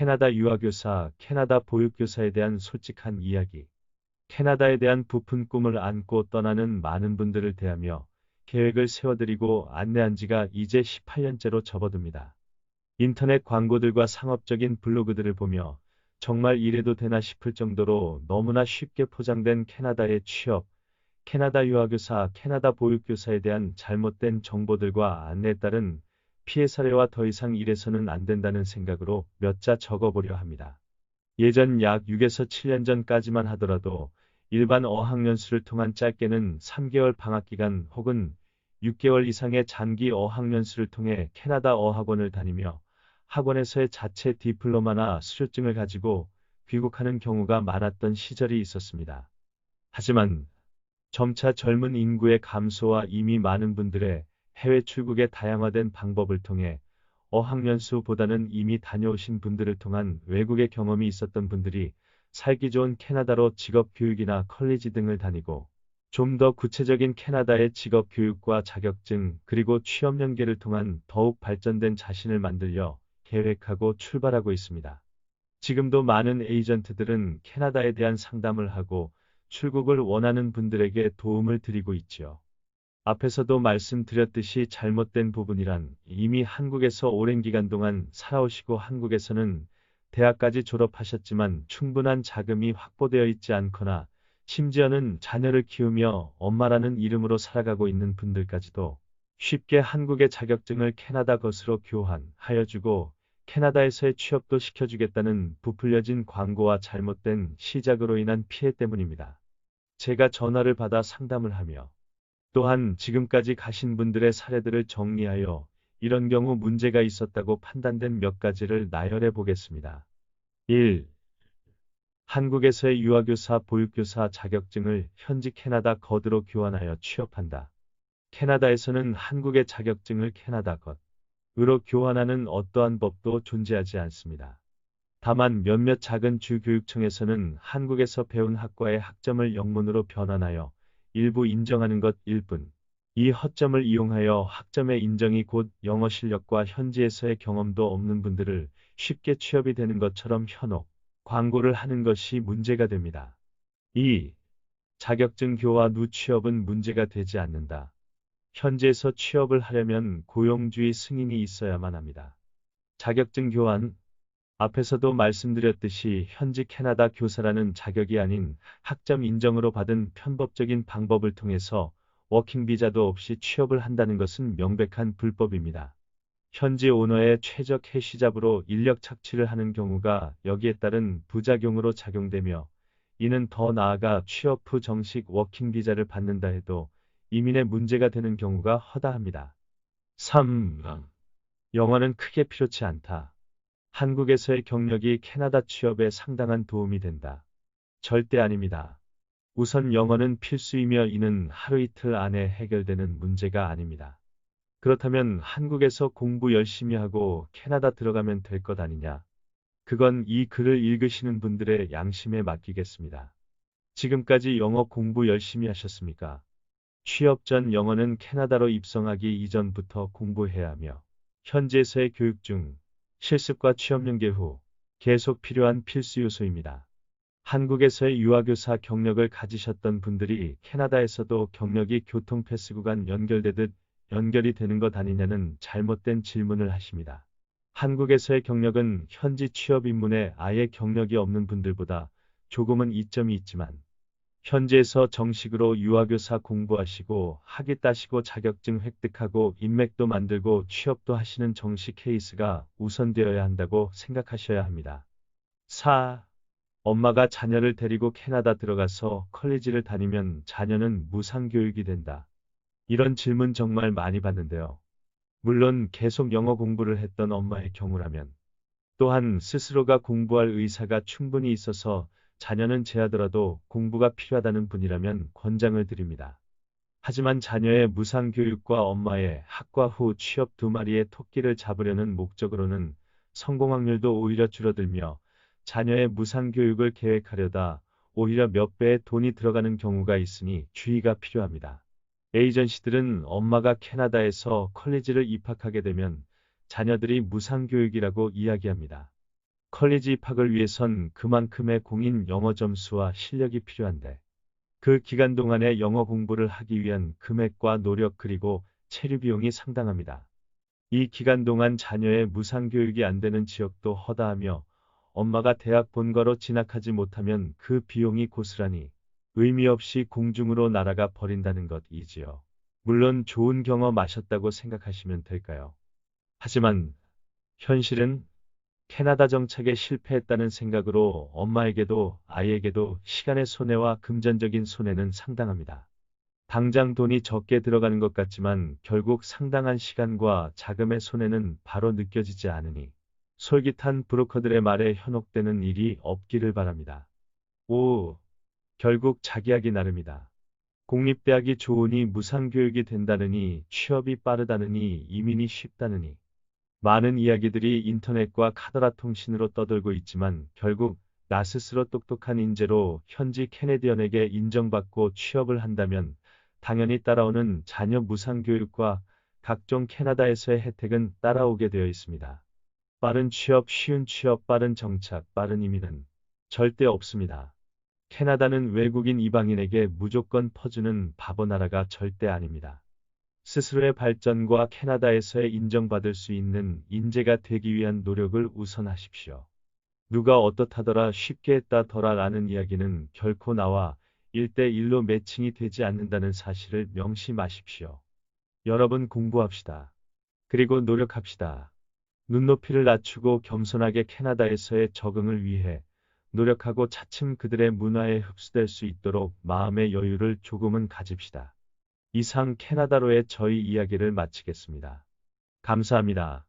캐나다 유아교사, 캐나다 보육교사에 대한 솔직한 이야기. 캐나다에 대한 부푼 꿈을 안고 떠나는 많은 분들을 대하며 계획을 세워드리고 안내한 지가 이제 18년째로 접어듭니다. 인터넷 광고들과 상업적인 블로그들을 보며 정말 이래도 되나 싶을 정도로 너무나 쉽게 포장된 캐나다의 취업, 캐나다 유아교사, 캐나다 보육교사에 대한 잘못된 정보들과 안내에 따른 피해 사례와 더 이상 이래서는 안 된다는 생각으로 몇 자 적어보려 합니다. 예전 약 6에서 7년 전까지만 하더라도 일반 어학연수를 통한 짧게는 3개월 방학기간 혹은 6개월 이상의 장기 어학연수를 통해 캐나다 어학원을 다니며 학원에서의 자체 디플로마나 수료증을 가지고 귀국하는 경우가 많았던 시절이 있었습니다. 하지만 점차 젊은 인구의 감소와 이미 많은 분들의 해외 출국의 다양화된 방법을 통해 어학연수보다는 이미 다녀오신 분들을 통한 외국의 경험이 있었던 분들이 살기 좋은 캐나다로 직업 교육이나 컬리지 등을 다니고 좀 더 구체적인 캐나다의 직업 교육과 자격증 그리고 취업 연계를 통한 더욱 발전된 자신을 만들려 계획하고 출발하고 있습니다. 지금도 많은 에이전트들은 캐나다에 대한 상담을 하고 출국을 원하는 분들에게 도움을 드리고 있지요. 앞에서도 말씀드렸듯이 잘못된 부분이란 이미 한국에서 오랜 기간 동안 살아오시고 한국에서는 대학까지 졸업하셨지만 충분한 자금이 확보되어 있지 않거나 심지어는 자녀를 키우며 엄마라는 이름으로 살아가고 있는 분들까지도 쉽게 한국의 자격증을 캐나다 것으로 교환하여 주고 캐나다에서의 취업도 시켜주겠다는 부풀려진 광고와 잘못된 시작으로 인한 피해 때문입니다. 제가 전화를 받아 상담을 하며 또한 지금까지 가신 분들의 사례들을 정리하여 이런 경우 문제가 있었다고 판단된 몇 가지를 나열해 보겠습니다. 1. 한국에서의 유아교사, 보육교사 자격증을 현지 캐나다 거드로 교환하여 취업한다. 캐나다에서는 한국의 자격증을 캐나다 것으로 교환하는 어떠한 법도 존재하지 않습니다. 다만 몇몇 작은 주교육청에서는 한국에서 배운 학과의 학점을 영문으로 변환하여 일부 인정하는 것일 뿐. 이 허점을 이용하여 학점의 인정이 곧 영어 실력과 현지에서의 경험도 없는 분들을 쉽게 취업이 되는 것처럼 현혹, 광고를 하는 것이 문제가 됩니다. 2. 자격증 교화 후 취업은 문제가 되지 않는다. 현지에서 취업을 하려면 고용주의 승인이 있어야만 합니다. 자격증 교환, 앞에서도 말씀드렸듯이 현지 캐나다 교사라는 자격이 아닌 학점 인정으로 받은 편법적인 방법을 통해서 워킹 비자도 없이 취업을 한다는 것은 명백한 불법입니다. 현지 오너의 최저 캐시잡으로 인력 착취를 하는 경우가 여기에 따른 부작용으로 작용되며 이는 더 나아가 취업 후 정식 워킹 비자를 받는다 해도 이민의 문제가 되는 경우가 허다합니다. 3. 영어는 크게 필요치 않다. 한국에서의 경력이 캐나다 취업에 상당한 도움이 된다. 절대 아닙니다. 우선 영어는 필수이며 이는 하루 이틀 안에 해결되는 문제가 아닙니다. 그렇다면 한국에서 공부 열심히 하고 캐나다 들어가면 될 것 아니냐? 그건 이 글을 읽으시는 분들의 양심에 맡기겠습니다. 지금까지 영어 공부 열심히 하셨습니까? 취업 전 영어는 캐나다로 입성하기 이전부터 공부해야 하며 현지에서의 교육 중 실습과 취업 연계 후 계속 필요한 필수 요소입니다. 한국에서의 유아교사 경력을 가지셨던 분들이 캐나다에서도 경력이 교통 패스 구간 연결되듯 연결이 되는 것 아니냐는 잘못된 질문을 하십니다. 한국에서의 경력은 현지 취업 인문에 아예 경력이 없는 분들보다 조금은 이점이 있지만 현지에서 정식으로 유아교사 공부하시고 학위 따시고 자격증 획득하고 인맥도 만들고 취업도 하시는 정식 케이스가 우선되어야 한다고 생각하셔야 합니다. 4. 엄마가 자녀를 데리고 캐나다 들어가서 컬리지를 다니면 자녀는 무상교육이 된다. 이런 질문 정말 많이 받는데요. 물론 계속 영어 공부를 했던 엄마의 경우라면 또한 스스로가 공부할 의사가 충분히 있어서 자녀는 제하더라도 공부가 필요하다는 분이라면 권장을 드립니다. 하지만 자녀의 무상교육과 엄마의 학과 후 취업 두 마리의 토끼를 잡으려는 목적으로는 성공 확률도 오히려 줄어들며 자녀의 무상교육을 계획하려다 오히려 몇 배의 돈이 들어가는 경우가 있으니 주의가 필요합니다. 에이전시들은 엄마가 캐나다에서 컬리지를 입학하게 되면 자녀들이 무상교육이라고 이야기합니다. 컬리지 입학을 위해선 그만큼의 공인 영어 점수와 실력이 필요한데 그 기간 동안에 영어 공부를 하기 위한 금액과 노력 그리고 체류 비용이 상당합니다. 이 기간 동안 자녀의 무상교육이 안 되는 지역도 허다하며 엄마가 대학 본거로 진학하지 못하면 그 비용이 고스란히 의미 없이 공중으로 날아가 버린다는 것이지요. 물론 좋은 경험 하셨다고 생각하시면 될까요? 하지만 현실은 캐나다 정착에 실패했다는 생각으로 엄마에게도 아이에게도 시간의 손해와 금전적인 손해는 상당합니다. 당장 돈이 적게 들어가는 것 같지만 결국 상당한 시간과 자금의 손해는 바로 느껴지지 않으니 솔깃한 브로커들의 말에 현혹되는 일이 없기를 바랍니다. 5. 결국 자기하기 나름이다. 공립대학이 좋으니 무상교육이 된다느니 취업이 빠르다느니 이민이 쉽다느니 많은 이야기들이 인터넷과 카더라 통신으로 떠돌고 있지만 결국 나 스스로 똑똑한 인재로 현지 캐네디언에게 인정받고 취업을 한다면 당연히 따라오는 자녀 무상 교육과 각종 캐나다에서의 혜택은 따라오게 되어 있습니다. 빠른 취업, 쉬운 취업, 빠른 정착, 빠른 이민은 절대 없습니다. 캐나다는 외국인 이방인에게 무조건 퍼주는 바보 나라가 절대 아닙니다. 스스로의 발전과 캐나다에서의 인정받을 수 있는 인재가 되기 위한 노력을 우선하십시오. 누가 어떻다더라 쉽게 했다더라 라는 이야기는 결코 나와 1대1로 매칭이 되지 않는다는 사실을 명심하십시오. 여러분 공부합시다. 그리고 노력합시다. 눈높이를 낮추고 겸손하게 캐나다에서의 적응을 위해 노력하고 차츰 그들의 문화에 흡수될 수 있도록 마음의 여유를 조금은 가집시다. 이상 캐나다로의 저희 이야기를 마치겠습니다. 감사합니다.